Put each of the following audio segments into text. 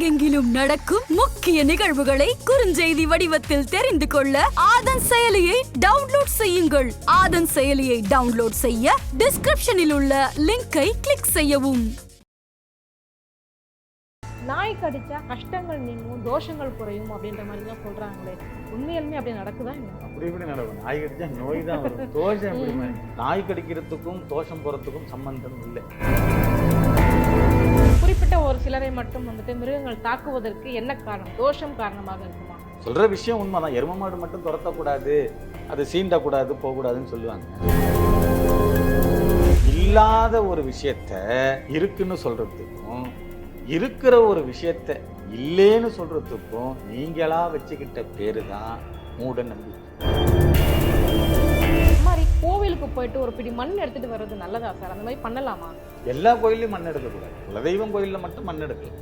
உலகெங்கிலும் நடக்கும் முக்கிய நிகழ்வுகளை குறுஞ்செய்தி வடிவத்தில் தெரிந்து கொள்ள ஆதன் செயலியை டவுன்லோட் செய்யுங்கள். ஆதன் செயலியை டவுன்லோட் செய்ய டிஸ்கிரிப்ஷனில் உள்ள லிங்கை கிளிக் செய்யவும். நாய் கடிச்சா கஷ்டங்கள் நீங்கும் தோஷங்கள் குறையும் அப்படின்ற மாதிரி தான் சொல்றாங்களே. உண்மையாலுமே அப்படி நடக்குதா அப்படி இப்படி நடக்கும்? நாய் கடிச்சா நோய் தான் வரும். தோஷம் எப்படி? நாய் கடிக்கிறதுக்கும் தோஷம் போறதுக்கும் சம்பந்தம் இல்லை. குறிப்பிட்ட ஒரு சிலரை மட்டும் வந்துட்டு மிருகங்கள் தாக்குவதற்கு என்ன காரணம்? தோஷம் காரணமாக இருக்குமா? சொல்ற விஷயம் உண்மைதான். எரும மாடு மட்டும் துரத்தக்கூடாது அது சீண்டக்கூடாது போகக்கூடாதுன்னு சொல்லுவாங்க. இல்லாத ஒரு விஷயத்த இருக்குன்னு சொல்றதுக்கும் இருக்கிற ஒரு விஷயத்த இல்லேன்னு சொல்றதுக்கும் நீங்களா வச்சுக்கிட்ட பேரு தான் மூட நம்பிக்கை. மாதிரி கோவிலுக்கு போயிட்டு ஒரு பிடி மண் எடுத்துட்டு வர்றது நல்லதா சார்? அந்த மாதிரி பண்ணலாமா? எல்லா கோயிலையும் மண் எடுக்கக்கூடாது. குலதெய்வம் கோயிலில் மட்டும் மண் எடுக்கலாம்.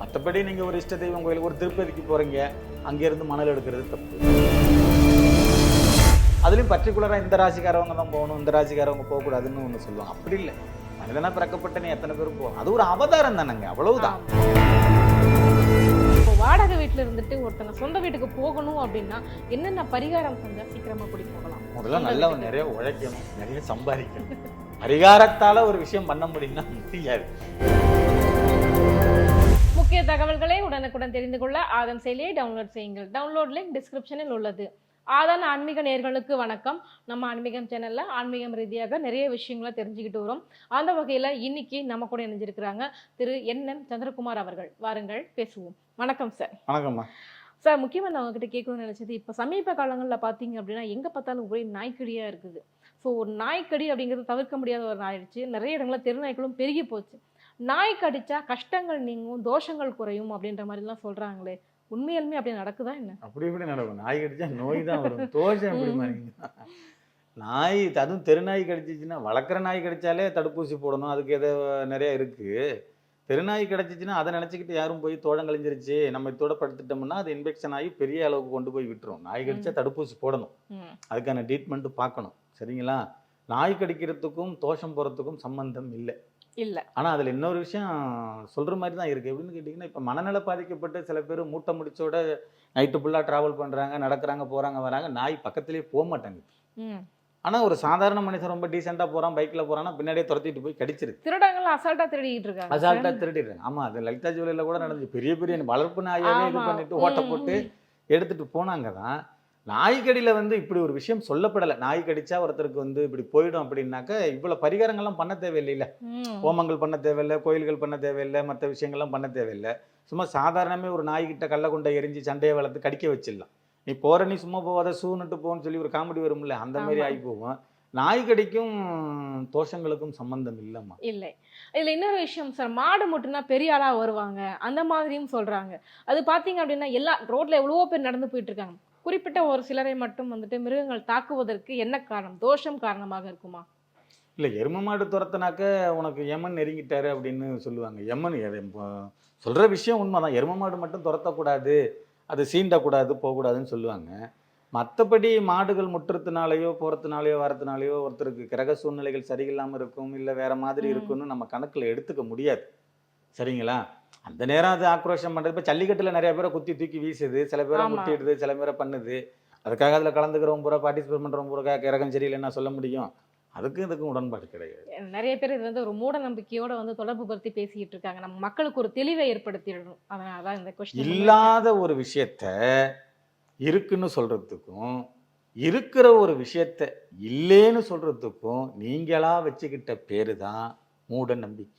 மற்றபடி நீங்க ஒரு இஷ்ட தெய்வம் கோயில் ஒரு திருப்பதிக்கு போறீங்க அங்கிருந்து மணல் எடுக்கிறது தப்பு. அதுலயும் பர்டிகுலரா இந்த ராசிக்காரவங்க தான் போகணும் இந்த ராசிக்காரவங்க போகக்கூடாதுன்னு ஒண்ணு சொல்லுவாங்க. அப்படி இல்லை. மனிதனா பிறக்கப்பட்ட நீ எத்தனை பேரும் போகணும் அது ஒரு அவதாரம் தானேங்க. அவ்வளவுதான். இப்போ வாடகை வீட்டுல இருந்துட்டு ஒருத்தங்க சொந்த வீட்டுக்கு போகணும் அப்படின்னா என்னென்ன பரிகாரம் செஞ்சா சீக்கிரமா கூடி போகலாம்? முதல்ல நல்லா நிறைய உழைக்கணும் நிறைய சம்பாதிக்கணும். பரிகாரத்தால ஒரு விஷயம் பண்ண முடியும்னா முடியாது. முக்கிய தகவல்களை உடனுக்குடன் தெரிந்து கொள்ள ஆதன் செயலியை டவுன்லோட் செய்யுங்கள். டவுன்லோட் லிங்க் டிஸ்கிரிப்ஷனில் உள்ளது. ஆதன் ஆன்மீக நேர்களுக்கு வணக்கம். நம்ம ஆன்மீகம் சேனல்ல ஆன்மீகம் ரீதியாக நிறைய விஷயங்களை தெரிஞ்சுக்கிட்டு வரோம். அந்த வகையில இன்னைக்கு நம்ம கூட இணைஞ்சிருக்கிறாங்க திரு என் எம் சந்திரகுமார் அவர்கள். வாருங்கள் பேசுவோம். வணக்கம் சார் வணக்கம்மா. சார் முக்கியமாக நான் உங்ககிட்ட கேட்கணும்னு நினைச்சது இப்போ சமீப காலங்களில் பார்த்தீங்க அப்படின்னா எங்கே பார்த்தாலும் ஒரே நாய்க்கடியாக இருக்குது. ஸோ ஒரு நாய்க்கடி அப்படிங்கிறது தவிர்க்க முடியாத ஒரு ஆயிடுச்சு நிறைய இடங்களில் தெருநாய்க்களும் பெருகி போச்சு. நாய் கடிச்சா கஷ்டங்கள் நீங்கும் தோஷங்கள் குறையும் அப்படின்ற மாதிரிலாம் சொல்கிறாங்களே உண்மையாலுமே அப்படி நடக்குதா என்ன? அப்படி இப்படி நடக்கும். நாய் கடிச்சா நோய் தான் வரும். தோஷம் எப்படி மாதிரி நாய் அதுவும் தெருநாய் கடிச்சிச்சுன்னா வளர்க்குற நாய் கடிச்சாலே தடுப்பூசி போடணும். அதுக்கு எதோ நிறைய இருக்கு. தெருநாய் கிடச்சிச்சின்னா அதை நினச்சிக்கிட்டு யாரும் போய் தோழம் கழிஞ்சிருச்சு நம்ம இதோட படுத்துட்டோம்னா அது இன்ஃபெக்ஷன் ஆகி பெரிய அளவுக்கு கொண்டு போய் விட்டுரும். நாய் கடிச்சா தடுப்பூசி போடணும். அதுக்கான ட்ரீட்மெண்ட் பார்க்கணும். சரிங்களா? நாய் கடிக்கிறதுக்கும் தோஷம் போகிறதுக்கும் சம்பந்தம் இல்லை. இல்லை. ஆனால் அதில் இன்னொரு விஷயம் சொல்கிற மாதிரி தான் இருக்குது எப்படின்னு கேட்டிங்கன்னா இப்போ மனநல பாதிக்கப்பட்டு சில பேர் மூட்டை முடிச்சோட நைட்டு ஃபுல்லாக ட்ராவல் பண்ணுறாங்க நடக்கிறாங்க போகிறாங்க வராங்க. நாய் பக்கத்துலேயே போக மாட்டாங்க ஆனால் ஒரு சாதாரண மனுஷன் ரொம்ப டீசெண்டாக போகிறான் பைக்கில் போகிறான்னா பின்னாடியே துரத்திட்டு போய் கடிச்சிருது. திருடங்கள்லாம் அசால்ட்டாக திருடிட்டு இருக்காங்க அசால்ட்டாக திருடிடுறாங்க. ஆமாம் அது லலிதா ஜுவலியில் கூட நடந்துச்சு. பெரிய பெரிய வளர்ப்பு நாயாவே இது. பண்ணிட்டு ஓட்டை போட்டு ம். எடுத்துட்டு போனாங்க தான். நாய்க்கடியில் வந்து இப்படி ஒரு விஷயம் சொல்லப்படலை. நாய் கடிச்சா ஒருத்தருக்கு வந்து இப்படி போயிடும் அப்படின்னாக்க இவ்வளோ பரிகாரங்கள்லாம் பண்ண தேவையில்லைல்ல ஹோமங்கள் பண்ண தேவையில்லை கோயில்கள் பண்ண தேவையில்லை மற்ற விஷயங்கள்லாம் பண்ண தேவையில்லை. சும்மா சாதாரணமே ஒரு நாய்கிட்ட கல்ல கொண்டை எரிஞ்சு சண்டையை வளர்த்து கடிக்க வச்சிடலாம். நீ போற நீ சும்மா போகாத சூன்னுட்டு போன்னு சொல்லி ஒரு காமெடி வரும்ல அந்த மாதிரி. ஆகி போகும் நாய் கடிக்கும் தோஷங்களுக்கும் சம்பந்தம் இல்லைம்மா. இல்லை. இதுல இன்னொரு விஷயம் சார் மாடு முட்டுனா பெரிய ஆளா வருவாங்க. அந்த மாதிரியும் சொல்றாங்க. அது பாத்தீங்க அப்படின்னா எல்லா ரோட்ல எவ்வளவோ பேர் நடந்து போயிட்டு இருக்காங்க குறிப்பிட்ட ஒரு சிலரை மட்டும் வந்துட்டு மிருகங்கள் தாக்குவதற்கு என்ன காரணம்? தோஷம் காரணமாக இருக்குமா? இல்லை எரும மாடு துரத்துனாக்க உனக்கு யமன் நெருங்கிட்டாரு அப்படின்னு சொல்லுவாங்க. இப்போ சொல்ற விஷயம் உண்மைதான். எரும மாடு மட்டும் துரத்தக்கூடாது. அது சீண்டக்கூடாது போகக்கூடாதுன்னு சொல்லுவாங்க. மற்றபடி மாடுகள் முட்டுறதுனாலையோ போகிறதுனாலையோ வரதுனாலையோ ஒருத்தருக்கு கிரக சூழ்நிலைகள் சரியில்லாமல் இருக்கும் இல்லை வேற மாதிரி. இருக்கும்னு நம்ம கணக்கில் எடுத்துக்க முடியாது. சரிங்களா? அந்த நேரம் அது ஆக்ரோஷம் பண்ணுறது இப்போ ஜல்லிக்கட்டில் நிறைய பேரை குத்தி தூக்கி வீசுது சில பேரை. முட்டிடுது சில பேரை பண்ணுது. அதுக்காக அதில் கலந்துக்கிறவங்க பூரா பார்ட்டிசிபேட் பண்ணுறவங்க பூரா கிரகம் சரியில்லைன்னா சொல்ல முடியும். அதுக்கும் இதுக்கும் உடன்பாடு கிடையாது. நிறைய பேர் இது வந்து ஒரு மூட நம்பிக்கையோட வந்து தொடர்பு படுத்தி பேசிக்கிட்டு இருக்காங்க. நம்ம மக்களுக்கு ஒரு தெளிவை ஏற்படுத்திடணும். அதனாலதான் இந்த கொஸ்டின் இல்லாத ஒரு விஷயத்த இருக்குன்னு சொல்றதுக்கும் இருக்கிற ஒரு விஷயத்த இல்லேன்னு சொல்றதுக்கும் நீங்களா வச்சுக்கிட்ட பேரு தான் மூட நம்பிக்கை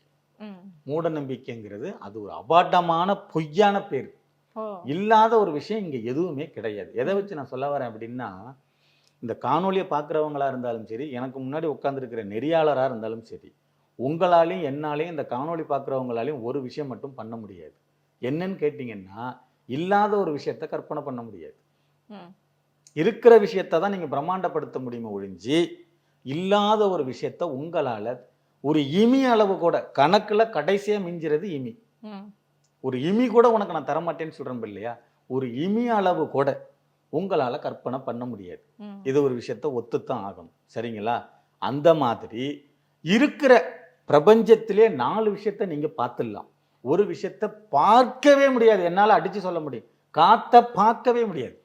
மூட நம்பிக்கைங்கிறது அது ஒரு அபாண்டமான பொய்யான பேர். இல்லாத ஒரு விஷயம் இங்க எதுவுமே கிடையாது. எதை வச்சு நான் சொல்ல வரேன் அப்படின்னா இந்த காணொலியை பார்க்குறவங்களா இருந்தாலும் சரி எனக்கு முன்னாடி உட்காந்துருக்கிற நெறியாளராக இருந்தாலும் சரி உங்களாலையும் என்னாலையும் இந்த காணொளி பார்க்குறவங்களாலையும் ஒரு விஷயம் மட்டும் பண்ண முடியாது. என்னன்னு கேட்டிங்கன்னா இல்லாத ஒரு விஷயத்த கற்பனை பண்ண முடியாது. இருக்கிற விஷயத்தை தான் நீங்கள் பிரம்மாண்டப்படுத்த முடியுமே ஒழிஞ்சு இல்லாத ஒரு விஷயத்த உங்களால் ஒரு இமி அளவு கூட கணக்கில் கடைசியாக மிஞ்சிறது இமி. ஒரு இமி கூட உனக்கு நான் தரமாட்டேன்னு சொல்கிறேன் இல்லையா? ஒரு இமி அளவு கூட உங்களால் கற்பனை பண்ண முடியாது. இது ஒரு விஷயத்த ஒத்துத்தான் ஆகணும். சரிங்களா? அந்த மாதிரி இருக்கிற பிரபஞ்சத்திலே நாலு விஷயத்த நீங்கள் பார்த்துடலாம். ஒரு விஷயத்தை பார்க்கவே முடியாது. என்னால அடிச்சு சொல்ல முடியும். காத்த பார்க்கவே முடியாது.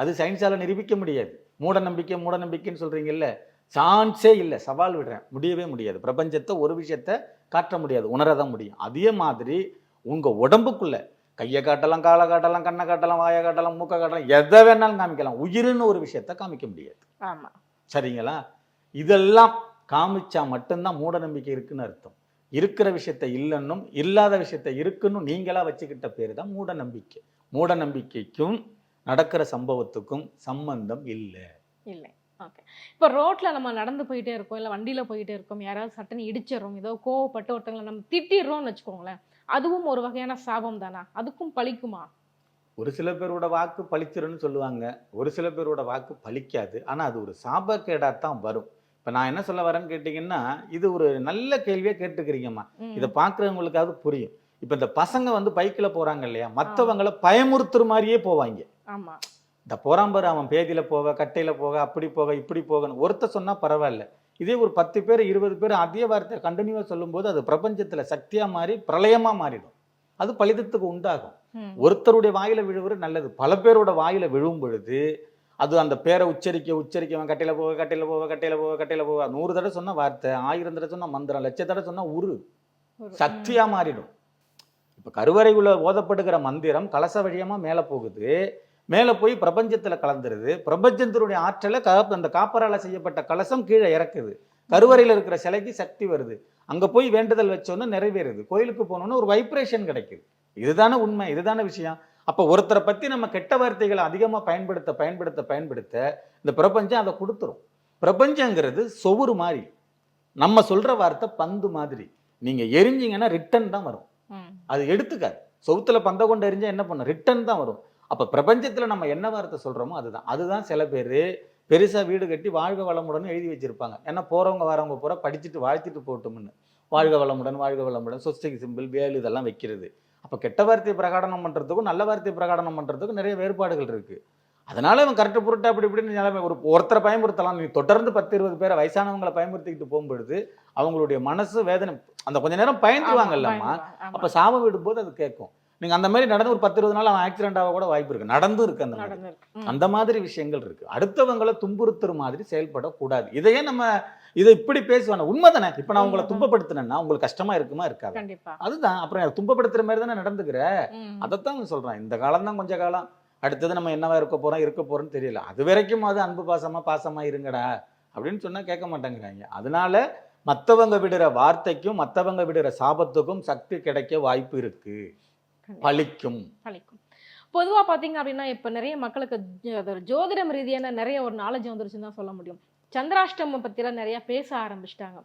அது சயின்ஸால நிரூபிக்க முடியாது. மூட நம்பிக்கை மூட நம்பிக்கைன்னு சொல்றீங்கல்ல? சான்ஸே இல்லை. சவால் விடுறேன். முடியவே முடியாது. பிரபஞ்சத்தை ஒரு விஷயத்த காட்ட முடியாது. உணரதான் முடியும். அதே மாதிரி உங்க உடம்புக்குள்ள கையை காட்டலாம் காலை காட்டலாம் கண்ணை காட்டலாம் வாயை காட்டலாம் மூக்கை காட்டலாம் எதை வேணாலும் காமிக்கலாம். உயிருன்னு ஒரு விஷயத்த காமிக்க முடியாது. ஆமா. சரிங்களா? இதெல்லாம் காமிச்சா மட்டும்தான் மூட நம்பிக்கை இருக்குன்னு அர்த்தம். இருக்கிற விஷயத்த இல்லைன்னும் இல்லாத விஷயத்த இருக்குன்னு நீங்களா வச்சுக்கிட்ட பேர் தான் மூட நம்பிக்கை. மூட நம்பிக்கைக்கும் நடக்கிற சம்பவத்துக்கும் சம்பந்தம் இல்லை. இல்லை. ஓகே. இப்போ ரோட்ல நம்ம நடந்து போயிட்டே இருக்கோம் இல்லை வண்டியில போயிட்டே இருக்கோம் யாராவது சட்டுன்னு இடிச்சிடறோம் ஏதோ கோவப்பட்டு ஒருத்தங்களை நம்ம திட்டிடுறோம்னு வச்சுக்கோங்களேன். அதுவும் ஒரு வகையான சாபம் தானா? அதுக்கும் பழிக்குமா? ஒரு சில பேரோட வாக்கு பழிச்சிருன்னு சொல்லுவாங்க. ஒரு சில பேரோட வாக்கு பலிக்காது ஆனா அது ஒரு சாபக்கேடா தான் வரும். இப்ப நான் என்ன சொல்ல வரேன்னு கேட்டிங்கன்னா இது ஒரு நல்ல கேள்வியா கேட்டுக்கிறீங்கம்மா. இதை பார்க்குறவங்களுக்காவது புரியும். இப்போ இந்த பசங்க வந்து பைக்கில் போறாங்க இல்லையா? மற்றவங்களை பயமுறுத்துற மாதிரியே போவாங்க. ஆமா. இந்த போறாம்பாரு அவன் பேதியில போக கட்டையில போக அப்படி போக இப்படி போகணும் ஒருத்த சொன்னா பரவாயில்ல. இதே ஒரு பத்து பேர் இருபது பேர் அதே வார்த்தையை கண்டினியூவாக சொல்லும்போது அது பிரபஞ்சத்துல சக்தியா மாறி பிரளயமா மாறிடும். அது பலிதத்துக்கு உண்டாகும். ஒருத்தருடைய வாயில விழுவுறது நல்லது. பல பேரோட வாயில விழும் பொழுது அது அந்த பேரை உச்சரிக்க உச்சரிக்க அவன் கட்டையில போக கட்டையில போக கட்டையில போக கட்டையில போக நூறு தடவை சொன்ன வார்த்தை ஆயிரம் தடவை சொன்னா மந்திரம் லட்ச தடவை சொன்னா உரு. ஒரு- சக்தியா மாறிடும். இப்ப கருவறைக்குள்ள ஓதப்படுகிற மந்திரம் கலச வழியமா மேல போகுது. மேல போய் பிரபஞ்சத்துல கலந்துருது. பிரபஞ்சத்தினுடைய ஆற்றலை கா- அந்த காப்பரால செய்யப்பட்ட கலசம் கீழே இறக்குது. கருவறையில இருக்கிற சிலைக்கு சக்தி வருது. அங்க போய் வேண்டுதல் வச்சோன்னு நிறைவேறுது. கோயிலுக்கு போனோன்னு ஒரு வைப்ரேஷன் கிடைக்குது. இதுதானே உண்மை இதுதானே விஷயம். அப்ப ஒருத்தரை பத்தி நம்ம கெட்ட வார்த்தைகளை அதிகமா பயன்படுத்த பயன்படுத்த பயன்படுத்த இந்த பிரபஞ்சம் அதை கொடுத்துரும். பிரபஞ்சங்கிறது சொவுரு மாதிரி. நம்ம சொல்ற வார்த்தை பந்து மாதிரி. நீங்க எரிஞ்சீங்கன்னா ரிட்டன் தான் வரும். அது எடுத்துக்காது. சொவுத்துல பந்த கொண்டு எரிஞ்சா என்ன பண்ணும்? ரிட்டன் தான் வரும். அப்ப பிரபஞ்சத்துல நம்ம என்ன வார்த்தை சொல்றோமோ அதுதான். அதுதான் சில பேர் பெருசா வீடு கட்டி வாழ்க வளமுடன் எழுதி வச்சிருப்பாங்க. ஏன்னா போறவங்க வரவங்க பூரா படிச்சுட்டு வாழ்த்திட்டு போகட்டும்னு. வாழ்க வளமுடன் வாழ்க வளமுடன் சொஸ்டிக் சிம்பிள் வேல் இதெல்லாம் வைக்கிறது. அப்ப கெட்ட வார்த்தையை பிரகடனம் பண்றதுக்கும் நல்ல வார்த்தையை பிரகடனம் பண்றதுக்கும் நிறைய வேறுபாடுகள் இருக்கு. அதனால அவன் கரெக்ட் புருட்டா அப்படி இப்படின்னு நிலைமை ஒரு ஒருத்தரை பயமுறுத்தலாம். நீ தொடர்ந்து பத்து இருபது பேரை வயசானவங்களை பயமுறுத்திக்கிட்டு போகும்பொழுது அவங்களுடைய மனசு வேதனை அந்த கொஞ்ச நேரம் பயந்துருவாங்கல்லம்மா. அப்ப சாபம் விடும்போது அது கேட்கும். நீங்க அந்த மாதிரி நடந்து ஒரு பத்து இருபது நாள் அவன் ஆக்சிடென்ட் ஆக கூட வாய்ப்பு இருக்கு. நடந்து இருக்கு அந்த மாதிரி. அந்த மாதிரி விஷயங்கள் இருக்கு. அடுத்தவங்களை துன்புறுத்துற மாதிரி செயல்படக்கூடாது. இதையே நம்ம இதை இப்படி பேசுவாங்க. உண்மைதானே? இப்ப நான் உங்களை. துன்பப்படுத்தினேன்னா உங்களுக்கு கஷ்டமா இருக்குமா இருக்காது? அதுதான். அப்புறம் துன்பப்படுத்துற மாதிரி தானே நடந்துக்கிற. அதைத்தான் சொல்றான். இந்த காலம் தான் கொஞ்ச காலம். அடுத்தது நம்ம என்னவா இருக்க போறோம் இருக்க போறோம்னு தெரியல. அது வரைக்கும் அது அன்பு பாசமா பாசமா இருங்கடா அப்படின்னு சொன்னா கேட்க மாட்டேங்கிறாங்க. அதனால மத்தவங்க விடுற வார்த்தைக்கும் மத்தவங்க விடுற சாபத்துக்கும் சக்தி கிடைக்க வாய்ப்பு இருக்கு. பலிக்கும் பழிக்கும். பொதுவா பாத்தீங்க அப்படின்னா இப்ப நிறைய மக்களுக்கு ஜோதிடம் ரீதியான நிறைய ஒரு நாலேஜ் வந்துருச்சுன்னு தான் சொல்ல முடியும். சந்திராஷ்டமம் பத்திலாம் நிறைய பேச ஆரம்பிச்சிட்டாங்க.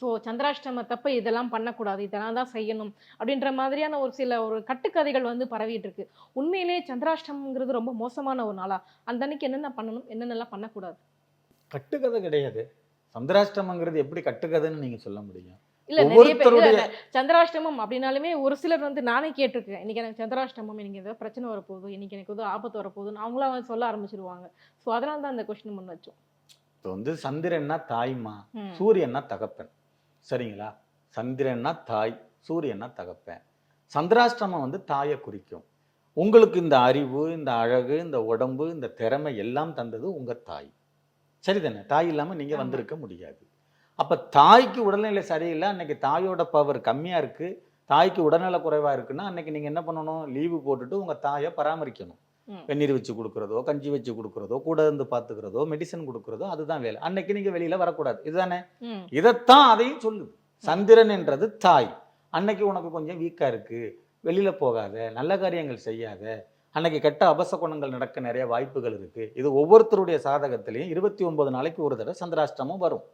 ஸோ சந்திராஷ்டமத்தப்ப இதெல்லாம் பண்ணக்கூடாது இதெல்லாம் தான் செய்யணும் அப்படின்ற மாதிரியான ஒரு சில ஒரு கட்டுக்கதைகள் வந்து பரவிட்டு இருக்கு உண்மையிலேயே சந்திராஷ்டமங்கிறது ரொம்ப மோசமான ஒரு நாளா? அந்த அன்னைக்கு என்னென்ன பண்ணணும் என்னென்னலாம் பண்ணக்கூடாது? கட்டுக்கதை கிடையாது. சந்திராஷ்டமங்கிறது எப்படி கட்டுக்கதைன்னு நீங்க சொல்ல முடியும். இல்ல நிறைய பேர் சந்திராஷ்டமம் அப்படின்னாலுமே ஒரு சிலர் வந்து நானே கேட்டிருக்கேன். இன்னைக்கு எனக்கு சந்திராஷ்டமம் இன்னைக்கு ஏதோ பிரச்சனை வரப்போகுது இன்னைக்கு எனக்கு ஏதோ ஆபத்து வரப்போகுதுன்னு அவங்களா வந்து சொல்ல ஆரம்பிச்சிருவாங்க. ஸோ அதனால தான் அந்த கொஸ்டின் பண்ண வச்சோம். இப்போ வந்து சந்திரன்னா தாய்மா. சூரியன்னா தகப்பன். சரிங்களா? சந்திரன்னா தாய் சூரியன்னா தகப்பன். சந்திராஷ்டமம் வந்து தாயை குறிக்கும். உங்களுக்கு இந்த அறிவு இந்த அழகு இந்த உடம்பு இந்த திறமை எல்லாம் தந்தது உங்க தாய். சரிதானே? தாய் இல்லாம நீங்க ஆமா. வந்திருக்க முடியாது. அப்ப தாய்க்கு உடல்நிலை சரியில்லை அன்னைக்கு தாயோட பவர் கம்மியா இருக்கு தாய்க்கு உடல்நல குறைவா இருக்குன்னா அன்னைக்கு நீங்க என்ன பண்ணணும்? லீவு போட்டுட்டு உங்க தாயை பராமரிக்கணும். வெந்நீர் வச்சு கொடுக்குறதோ கஞ்சி வச்சு கொடுக்குறதோ கூட இருந்து பார்த்துக்கிறதோ மெடிசன் கொடுக்குறதோ அதுதான் வேலை. அன்னைக்கு நீங்க வெளியில வரக்கூடாது. இதுதானே. இதைத்தான் அதையும் சொல்லுது. சந்திரன் என்றது தாய். அன்னைக்கு உனக்கு கொஞ்சம் வீக்கா இருக்கு. வெளியில போகாத நல்ல காரியங்கள் செய்யாத அன்னைக்கு கெட்ட அபச குணங்கள் நடக்க நிறைய வாய்ப்புகள் இருக்கு. இது ஒவ்வொருத்தருடைய சாதகத்திலையும் இருபத்தி ஒன்பது நாளைக்கு ஒரு தடவை சந்திராஷ்டமம் வரும்.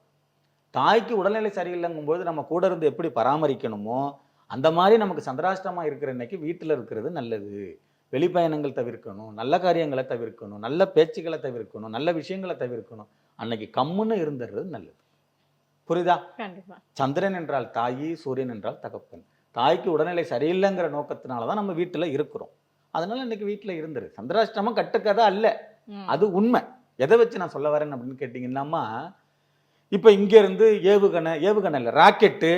தாய்க்கு உடல்நிலை சரியில்லைங்கும்போது நம்ம கூட இருந்து எப்படி பராமரிக்கணுமோ அந்த மாதிரி நமக்கு சந்திராஷ்டமா இருக்கிற இன்னைக்கு வீட்டில் இருக்கிறது நல்லது. வெளிப்பயணங்கள் தவிர்க்கணும் நல்ல காரியங்களை தவிர்க்கணும் நல்ல பேச்சுக்களை தவிர்க்கணும் நல்ல விஷயங்களை தவிர்க்கணும். அன்னைக்கு கம்முன்னு இருந்துடுறது நல்லது. புரியுதா? கண்டிப்பா. சந்திரன் என்றால் தாயி சூரியன் என்றால் தகப்பன். தாய்க்கு உடல்நிலை சரியில்லைங்கிற நோக்கத்தினால தான் நம்ம வீட்டில் இருக்கிறோம். அதனால இன்னைக்கு வீட்டில் இருந்துரு. சந்திராஷ்டமம் கட்டுக்கதை அல்ல. அது உண்மை. எதை வச்சு நான் சொல்ல வரேன் அப்படின்னு கேட்டிங்கன்னாமா இப்போ இங்கேருந்து ஏவுகணை ஏவுகணை இல்லை ராக்கெட்டு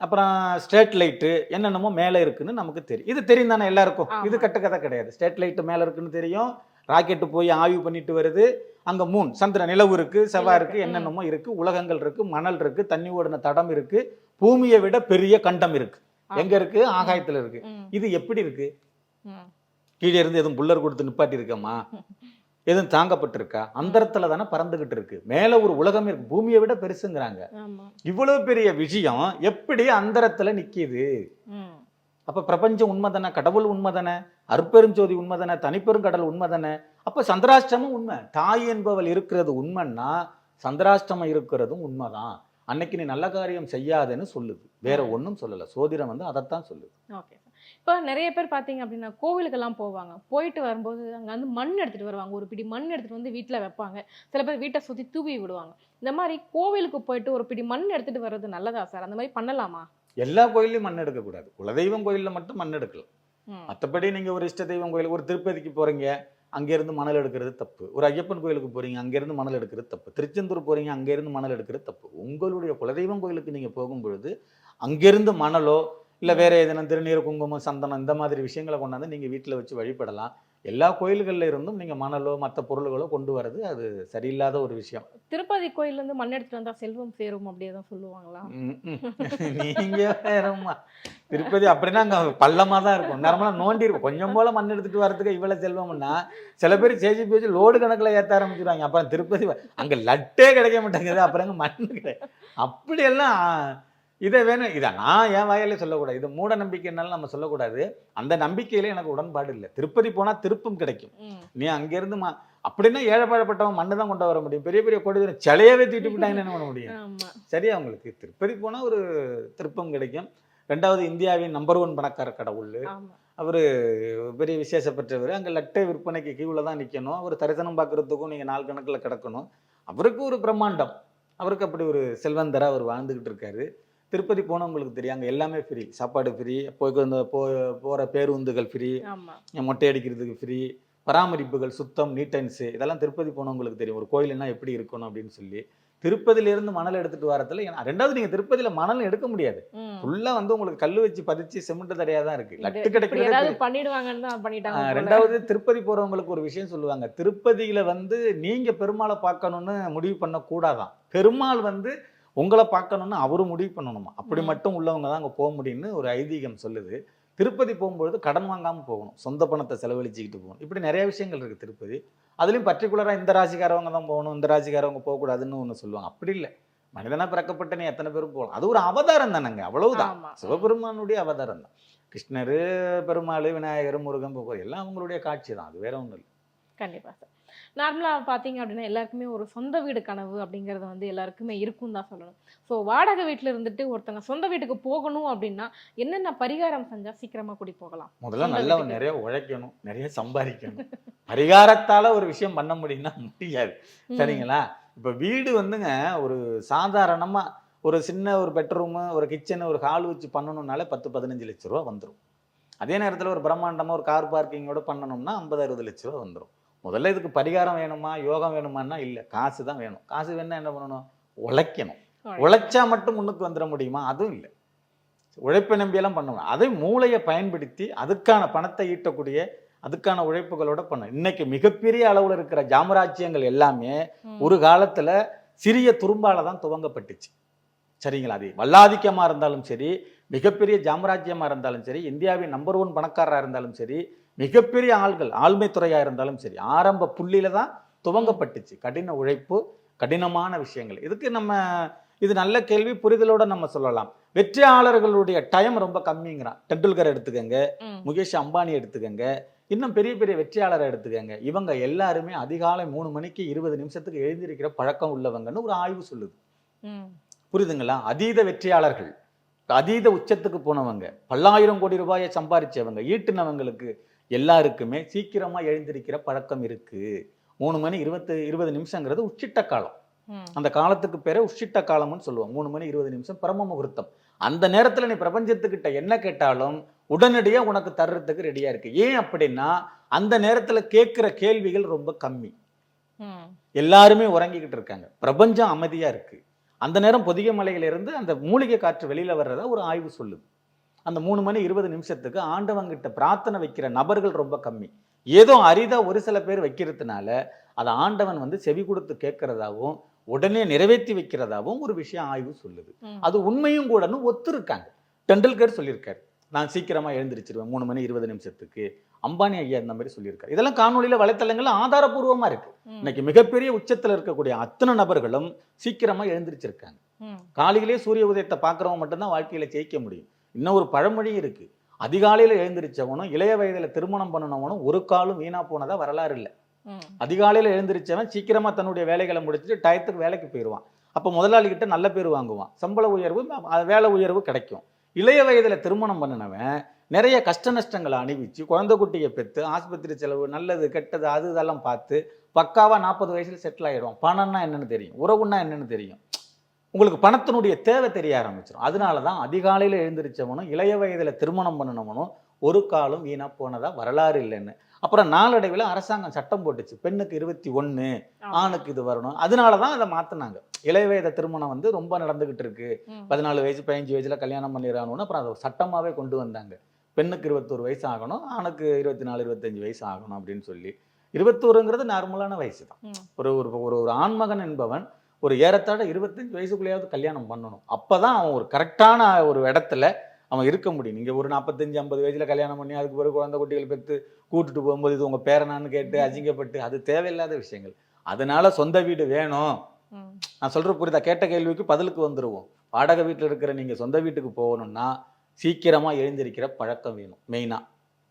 அப்புறம் ஸ்ட்ரேட் லைட்டு என்னென்னமோ மேலே இருக்குன்னு நமக்கு தெரியும். இது தெரியும் தானே எல்லாருக்கும். இது கட்டுக்கதை கிடையாது. ஸ்ட்ரேட் லைட்டு மேலே இருக்குன்னு தெரியும். ராக்கெட்டு போய் ஆய்வு பண்ணிட்டு வருது. அங்க மூன் சந்திர நிலவு இருக்கு செவ்வாய் இருக்கு இருக்கு, ம். என்னென்னமோ இருக்கு. உலகங்கள் இருக்கு மணல் இருக்கு தண்ணி ஓடின தடம் இருக்கு பூமியை விட பெரிய கண்டம் இருக்கு. ஆமா. எங்க இருக்கு? ஆகாயத்துல இருக்கு. ம், இது எப்படி இருக்கு? ம். கீழே இருந்து எதுவும் புல்லர் கொடுத்து நிப்பாட்டி இருக்கமா எதுவும் தாங்கப்பட்டிருக்கா? அந்தரத்துல தானே பறந்துகிட்டு இருக்கு. மேல ஒரு உலகம் இருக்கு. பூமியை விட பெருசுங்கிறாங்க. இவ்வளவு பெரிய விஷயம் எப்படி அந்தரத்துல நிக்கிது? அப்ப பிரபஞ்சம் உண்மைதானே? கடவுள் உண்மைதானே? அருட்பெருஞ்சோதி உண்மைதானே? தனிப்பெருங்கடல் உண்மைதானே? அப்ப சந்திராஷ்டமம் உண்மை. தாய் என்பவள் இருக்கிறது உண்மைன்னா சந்திராஷ்டமம் இருக்கிறதும் உண்மைதான். அன்னைக்கு நீ நல்ல காரியம் செய்யாதேன்னு சொல்லுது. வேற ஒண்ணும் சொல்லல. சோதிடம் வந்து அதைத்தான் சொல்லுது. ஓகே இப்போ நிறைய பேர் பார்த்தீங்க அப்படின்னா கோவிலுக்கெல்லாம் போவாங்க. போயிட்டு வரும்போது அங்கே வந்து மண் எடுத்துகிட்டு வருவாங்க. ஒரு பிடி மண் எடுத்துகிட்டு வந்து வீட்டில் வைப்பாங்க. சில பேர் வீட்டை சுற்றி தூவி விடுவாங்க. இந்த மாதிரி கோவிலுக்கு போயிட்டு ஒரு பிடி மண் எடுத்துகிட்டு வர்றது நல்லதா சார்? அந்த மாதிரி பண்ணலாமா? எல்லா கோயிலையும் மண் எடுக்கக்கூடாது குலதெய்வம் கோயில்ல மட்டும் மண் எடுக்கலாம். மற்றபடி நீங்க ஒரு இஷ்ட தெய்வம் கோயில் ஒரு திருப்பதிக்கு போறீங்க அங்கிருந்து மணல் எடுக்கிறது தப்பு. ஒரு ஐயப்பன் கோயிலுக்கு போறீங்க அங்கிருந்து மணல் எடுக்கிறது தப்பு. திருச்செந்தூர் போறீங்க அங்கிருந்து மணல் எடுக்கிறது தப்பு. உங்களுடைய குலதெய்வம் கோயிலுக்கு நீங்க போகும் பொழுது அங்கிருந்து மணலோ இல்ல வேற ஏதேனும் திருநீர் குங்குமம் சந்தனம் இந்த மாதிரி விஷயங்களை கொண்டாந்து நீங்க வீட்டுல வச்சு வழிபடலாம். எல்லா கோயில்கள்ல இருந்தும் நீங்க மணலோ மற்ற பொருள்களோ கொண்டு வர்றது அது சரியில்லாத ஒரு விஷயம். திருப்பதி கோயில்லேருந்து மண் எடுத்துகிட்டு வந்தால் செல்வம் சேரும் அப்படியே தான் சொல்லுவாங்களா? ம், ம். நீங்க வேறம்மா. திருப்பதி அப்படின்னா அங்க பள்ளமா தான் இருக்கும். நேரமா நோண்டி இருக்கும். கொஞ்சம் போல மண் எடுத்துட்டு வரதுக்கு இவ்வளவு செல்வம்னா சில பேர் சேஜி பேச்சு லோடு கணக்குல ஏத்த ஆரம்பிச்சிருவாங்க. அப்புறம் திருப்பதி அங்க லட்டே கிடைக்க மாட்டேங்குது. அப்புறம் அங்க மண் கிடையாது அப்படியெல்லாம் இதை வேணும். இதை நான் என் வாயிலே சொல்லக்கூடாது. இது மூட நம்பிக்கைனால நம்ம சொல்லக்கூடாது. அந்த நம்பிக்கையில எனக்கு உடன்பாடு இல்லை. திருப்பதி போனா திருப்பும் கிடைக்கும். நீ அங்கிருந்து மா அப்படின்னா ஏழைப்பாழப்பட்டவன் மண்ணு தான் கொண்டு வர முடியும். பெரிய பெரிய கொடி சிலையவே தூக்கிட்டு போட்டாங்கன்னு என்ன பண்ண முடியும்? சரியா? உங்களுக்கு திருப்பதி போனா ஒரு திருப்பம் கிடைக்கும். ரெண்டாவது இந்தியாவின் நம்பர் ஒன் பணக்கார கடவுள். அவர் பெரிய விசேஷ பெற்றவர். அங்கே லட்டை விற்பனைக்கு கீழே தான் நிற்கணும் அவர் தரிசனம் பார்க்கறதுக்கும் நீங்கள் நாள் கணக்கில் கிடக்கணும். அவருக்கு ஒரு பிரம்மாண்டம். அவருக்கு அப்படி ஒரு செல்வந்தரா அவர் வாழ்ந்துக்கிட்டு இருக்காரு. திருப்பதி போனவங்களுக்கு தெரியும். அங்கே எல்லாமே ஃப்ரீ சாப்பாடு ஃப்ரீ போய் இந்த போ போகிற பேருந்துகள் ஃப்ரீ மொட்டை அடிக்கிறதுக்கு ஃப்ரீ பராமரிப்புகள் சுத்தம் நீட்டன்ஸு இதெல்லாம் திருப்பதி போனவங்களுக்கு தெரியும். ஒரு கோயில்னா எப்படி இருக்கணும் அப்படின்னு சொல்லி. திருப்பதியிலேருந்து மணல் எடுத்துட்டு வரதுல ஏன்னா ரெண்டாவது நீங்கள் திருப்பதியில் மணல் எடுக்க முடியாது. ம். ஃபுல்லாக வந்து உங்களுக்கு கல்லு வச்சு பதிச்சு சிமெண்ட் தரையாக தான் இருக்கு. லட்டு கிடைக்கிறது. ரெண்டாவது திருப்பதி போறவங்களுக்கு ஒரு விஷயம் சொல்லுவாங்க. திருப்பதியில வந்து நீங்க பெருமாளை பார்க்கணும்னு முடிவு பண்ண கூடாதான் பெருமாள் வந்து உங்களை பார்க்கணும்னு அவரு முடிவு பண்ணணுமா? அப்படி. மட்டும் உள்ளவங்க தான் அங்க போக முடியும்னு ஒரு ஐதீகம் சொல்லுது. திருப்பதி போகும்பொழுது கடன் வாங்காம போகணும். சொந்த பணத்தை செலவழிச்சுக்கிட்டு போகணும். இப்படி நிறைய விஷயங்கள் இருக்கு திருப்பதி. அதுலயும் பர்டிகுலரா இந்த ராசிக்காரவங்க தான் போகணும் இந்த ராசிக்காரவங்க போகக்கூடாதுன்னு ஒன்று சொல்லுவாங்க. அப்படி இல்லை. மனிதனா பிறக்கப்பட்ட நீ எத்தனை பேரும் போகலாம். அது ஒரு அவதாரம் தானேங்க. அவ்வளவுதான். சிவபெருமானுடைய அவதாரம் தான். கிருஷ்ணர் பெருமாள் விநாயகர் முருகன் போக எல்லாம் அவங்களுடைய காட்சி தான். அது வேற ஒன்றும் இல்லை. கண்டிப்பா சார். நார்மலாக பார்த்தீங்க அப்படின்னா எல்லாருக்குமே ஒரு சொந்த வீடு கனவு அப்படிங்கிறது வந்து எல்லாருக்குமே இருக்கும் தான் சொல்லணும். ஸோ வாடகை வீட்டில் இருந்துட்டு ஒருத்தங்க சொந்த வீட்டுக்கு போகணும் அப்படின்னா என்னென்ன பரிகாரம் செஞ்சா சீக்கிரமா கூடி போகலாம்? முதல்ல நல்லா. நிறைய உழைக்கணும் நிறைய சம்பாதிக்கணும். பரிகாரத்தால ஒரு விஷயம் பண்ண முடியும்னா முடியாது. சரிங்களா? இப்ப வீடு வந்துங்க ஒரு சாதாரணமா ஒரு சின்ன ஒரு பெட்ரூமு ஒரு கிச்சனு ஒரு ஹால் வச்சு பண்ணணும்னாலே பத்து பதினஞ்சு லட்ச ரூபா வந்துடும் அதே நேரத்துல ஒரு பிரம்மாண்டமா ஒரு கார் பார்க்கிங்கோட பண்ணணும்னா ஐம்பது அறுபது லட்ச ரூபா வந்துடும் முதல்ல இதுக்கு பரிகாரம் வேணுமா யோகம் வேணுமான்னா இல்ல காசு தான் வேணும். காசு வேணும்னா என்ன பண்ணணும்? உழைக்கணும். உழைச்சா மட்டும் முன்னுக்கு வந்துட முடியுமா? அதுவும் இல்லை. உழைப்பை நம்பியெல்லாம் பண்ணுவேன் அதை மூளையை பயன்படுத்தி அதுக்கான பணத்தை ஈட்டக்கூடிய அதுக்கான உழைப்புகளோட பண்ண இன்னைக்கு மிகப்பெரிய அளவுல இருக்கிற ஜாமராஜ்யங்கள் எல்லாமே. ஒரு காலத்துல சிறிய துரும்பால தான் துவங்கப்பட்டுச்சு. சரிங்களா? அது வல்லாதிக்கமா இருந்தாலும் சரி மிகப்பெரிய ஜாமராஜ்யமா இருந்தாலும் சரி இந்தியாவின் நம்பர் ஒன் பணக்காரரா இருந்தாலும் சரி மிகப்பெரிய ஆள்கள் ஆளுமை துறையா இருந்தாலும் சரி ஆரம்ப புள்ளியில தான் துவங்கப்பட்டுச்சு. கடின உழைப்பு கடினமான விஷயங்கள். இதுக்கு நம்ம இது நல்ல கேள்வி புரிதலோட நம்ம சொல்லலாம். வெற்றியாளர்களுடைய டைம் ரொம்ப கம்மிங்கிறான். டெண்டுல்கர் எடுத்துக்கங்க. முகேஷ் அம்பானி எடுத்துக்கங்க இன்னும் பெரிய பெரிய வெற்றியாளரை எடுத்துக்கங்க. இவங்க எல்லாருமே அதிகாலை மூணு மணிக்கு இருபது நிமிஷத்துக்கு எழுந்திருக்கிற பழக்கம் உள்ளவங்கன்னு ஒரு ஆய்வு சொல்லுது. புரியுதுங்களா அதீத வெற்றியாளர்கள் அதீத உச்சத்துக்கு போனவங்க பல்லாயிரம் கோடி ரூபாயை சம்பாரிச்சவங்க ஈட்டுனவங்களுக்கு எல்லாருக்குமே சீக்கிரமா எழுந்திருக்கிற பழக்கம் இருக்கு. மூணு மணி இருபத்து இருபது நிமிஷங்கிறது உச்சிட்ட காலம். அந்த காலத்துக்கு பேரே உச்சிட்ட காலம்னு சொல்லுவோம். மூணு மணி இருபது நிமிஷம் பிரம்ம முகூர்த்தம். அந்த நேரத்துல நீ பிரபஞ்சத்துக்கிட்ட என்ன கேட்டாலும் உடனடியா உனக்கு தர்றதுக்கு ரெடியா இருக்கு. ஏன் அப்படின்னா அந்த நேரத்துல கேட்கிற கேள்விகள் ரொம்ப கம்மி. எல்லாருமே உறங்கிக்கிட்டு இருக்காங்க. பிரபஞ்சம் அமைதியா இருக்கு. அந்த நேரம் பொதிகை மலையிலிருந்து அந்த மூலிகை காற்று வெளியில வர்றதா ஒரு ஆய்வு சொல்லுது. அந்த மூணு மணி இருபது நிமிஷத்துக்கு ஆண்டவங்கிட்ட பிரார்த்தனை வைக்கிற நபர்கள் ரொம்ப கம்மி. ஏதோ அரிதா ஒரு சில பேர் வைக்கிறதுனால அதை ஆண்டவன் வந்து செவி கொடுத்து கேட்கறதாவும் உடனே நிறைவேற்றி வைக்கிறதாவும் ஒரு விஷயம் ஆய்வு சொல்லுது. அது உண்மையும் கூடன்னு ஒத்துருக்காங்க. டெண்டுல்கர் சொல்லியிருக்காரு. நான் சீக்கிரமா எழுந்திருச்சிருவேன் மூணு மணி இருபது நிமிஷத்துக்கு. அம்பானி ஐயா இந்த மாதிரி சொல்லியிருக்காரு. இதெல்லாம் காணொலியில வலைத்தளங்கள்ல ஆதாரபூர்வமா இருக்கு. இன்னைக்கு மிகப்பெரிய உச்சத்துல இருக்கக்கூடிய அத்தனை நபர்களும் சீக்கிரமா எழுந்திருச்சிருக்காங்க. ம். காலையிலே சூரிய உதயத்தை பார்க்கறவன் மட்டும்தான் வாழ்க்கையில ஜெயிக்க முடியும். இன்னும் ஒரு பழமொழி இருக்கு. அதிகாலையில எழுந்திருச்சவனும் இளைய வயதுல திருமணம் பண்ணினவனும் ஒரு காலும் வீணா போனதா வரலாறு இல்லை. அதிகாலையில எழுந்திருச்சவன் சீக்கிரமா தன்னுடைய வேலைகளை முடிச்சுட்டு டயத்துக்கு வேலைக்கு போயிடுவான் அப்ப முதலாளி கிட்ட நல்ல பேர் வாங்குவான். சம்பள உயர்வு வேலை உயர்வு கிடைக்கும். இளைய வயதுல திருமணம் பண்ணினவன் நிறைய கஷ்ட நஷ்டங்களை அணிவிச்சு குழந்தை குட்டியை பெற்று ஆஸ்பத்திரி செலவு நல்லது கெட்டது அது இதெல்லாம் பார்த்து பக்காவா நாற்பது வயசுல செட்டில் ஆயிடுவான். பணம்னா என்னன்னு தெரியும். உறவுன்னா என்னன்னு தெரியும். உங்களுக்கு பணத்தினுடைய தேவை தெரிய ஆரம்பிச்சிடும் அதனால தான் அதிகாலையில் எழுந்திரிச்சவனும் இளைய வயதுல திருமணம் பண்ணினவனும் ஒரு காலம் வீணா போனதா வரலாறு இல்லைன்னு. அப்புறம் நாளடைவில் அரசாங்கம் சட்டம் போட்டுச்சு. பெண்ணுக்கு இருபத்தி ஒன்று. ஆணுக்கு இது வரணும். அதனால தான் அதை மாற்றினாங்க இளைய வயது திருமணம் வந்து ரொம்ப நடந்துகிட்டு இருக்கு. பதினாலு வயசு பதினஞ்சு வயசுல கல்யாணம் பண்ணிடணும்னு அப்புறம் அதை ஒரு சட்டமாவே கொண்டு வந்தாங்க. பெண்ணுக்கு இருபத்தோரு வயசு ஆகணும் ஆணுக்கு இருபத்தி நாலு இருபத்தஞ்சு வயசு ஆகணும் அப்படின்னு சொல்லி. இருபத்தோருங்கிறது நார்மலான வயசு தான். ஒரு ஒரு ஒரு ஆண்மகன் என்பவன் ஒரு ஏறத்தாழ இருபத்தஞ்சு வயசுக்குள்ளேயாவது கல்யாணம் பண்ணணும். அப்பதான் அவன் ஒரு கரெக்டான ஒரு இடத்துல அவன் இருக்க முடியும். நீங்க ஒரு நாற்பத்தஞ்சு ஐம்பது வயசுல கல்யாணம் பண்ணி அதுக்கு பிறகு குழந்தை குட்டிகள் பெற்று கூட்டிட்டு போகும்போது இது உங்க பேரனான்னு கேட்டு அசிங்கப்பட்டு அது தேவையில்லாத விஷயங்கள். அதனால சொந்த வீடு வேணும். நான் சொல்ற புரியுதா? கேட்ட கேள்விக்கு பதிலுக்கு வந்துருவோம். வாடகை வீட்டில் இருக்கிற நீங்க சொந்த வீட்டுக்கு போகணும்னா சீக்கிரமா எழுந்திருக்கிற பழக்கம் வேணும். மெயினா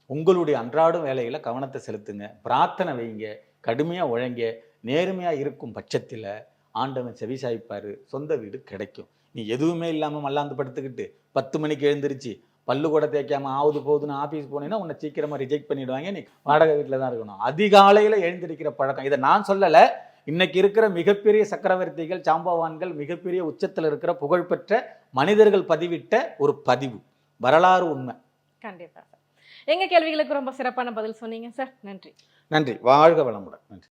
உங்களுடைய அன்றாடம் வேலையில கவனத்தை செலுத்துங்க. பிரார்த்தனை வைங்க. கடுமையா உழைங்க. நேர்மையா இருக்கும் பட்சத்துல ஆண்டவன் செவி சாய்ப்பாரு. சொந்த வீடு கிடைக்கும். நீ எதுவுமே இல்லாம மல்லாந்து படுத்துக்கிட்டு பத்து மணிக்கு எழுந்திருச்சு பல்லு கூட தேய்க்காம ஆவுது போகுதுன்னு ஆபீஸ் போனீங்கன்னா உன்னை சீக்கிரமா ரிஜெக்ட் பண்ணிடுவாங்க. நீ வாடகை வீட்டில் தான் இருக்கணும். அதிகாலையில எழுந்திருக்கிற பழக்கம். இதை நான் சொல்லல. இன்னைக்கு இருக்கிற மிகப்பெரிய சக்கரவர்த்திகள் சாம்பவான்கள் மிகப்பெரிய உச்சத்தில் இருக்கிற புகழ்பெற்ற மனிதர்கள் பதிவிட்ட ஒரு பதிவு. வரலாறு உண்மை. கண்டிப்பா சார். எங்க கேள்விகளுக்கு ரொம்ப சிறப்பான பதில் சொன்னீங்க சார். நன்றி. நன்றி. வாழ்க வளமுடன். நன்றி.